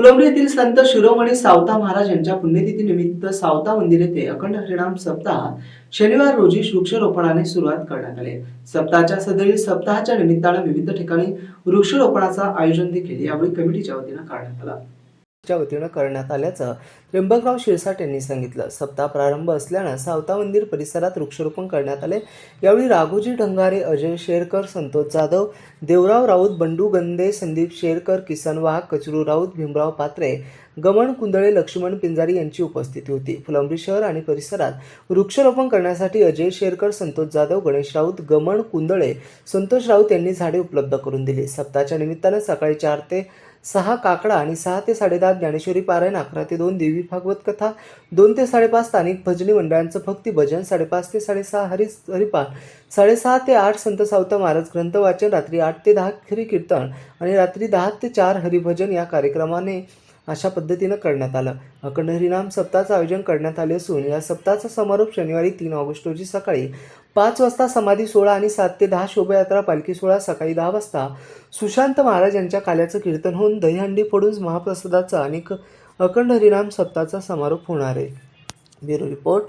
फुलंब्री येथील संत शिरोमणी सावता महाराज यांच्या पुण्यतिथीनिमित्त सावता मंदिर येथे अखंड हरिणाम सप्ताह शनिवार रोजी वृक्षरोपणाने सुरुवात करण्यात आली. सप्ताहाच्या सदरील सप्ताहाच्या निमित्तानं विविध ठिकाणी वृक्षरोपणाचं आयोजन देखील यावेळी कमिटीच्या वतीनं करण्यात आलं. च्या वतीनं करण्यात आल्याचं त्र्यंबकराव शिरसाट यांनी सांगितलं. सप्ताह प्रारंभ असल्यानं सावता मंदिर परिसरात वृक्षारोपण करण्यात आले. यावेळी राघोजी ढंगारे अजय शेरकर संतोष जाधव देवराव राऊत बंडू गंदे संदीप शेरकर किसन वाघ कचरू राऊत भीमराव पात्रे गमन कुंदळे लक्ष्मण पिंजारी यांची उपस्थिती होती. फुलंब्री शहर आणि परिसरात वृक्षारोपण करण्यासाठी अजय शेरकर संतोष जाधव गणेश राऊत गमन कुंदळे संतोष राऊत यांनी झाडे उपलब्ध करून दिली. सप्ताहाच्या निमित्तानं सकाळी चार ते सहा काकडा आणि सहा ते साडेदहा ज्ञानेश्वरी पारायण अकरा ते दोन देवी भागवत कथा दोन ते साडेपाच स्थानिक भजनी मंडळांचं भक्ती भजन साडेपाच ते साडेसहा हरि हरिपाठ साडेसहा ते आठ संत सावता महाराज ग्रंथ वाचन रात्री आठ ते दहा खरी कीर्तन आणि रात्री दहा ते चार हरिभजन या कार्यक्रमाने अशा पद्धतीनं करण्यात आलं. अखंड सप्ताहाचं आयोजन करण्यात आले असून या सप्ताहाचा समारोप शनिवारी तीन ऑगस्ट रोजी सकाळी पाच वाजता समाधी सोहळा आणि सात ते दहा शोभायात्रा पालखी सोहळा सकाळी दहा वाजता सुशांत महाराज यांच्या काल्याचं कीर्तन होऊन दहीहंडी फोडून महाप्रसादाचा आणि अखंड हरिनाम सप्ताहाचा समारोप होणार आहे. Bureau report.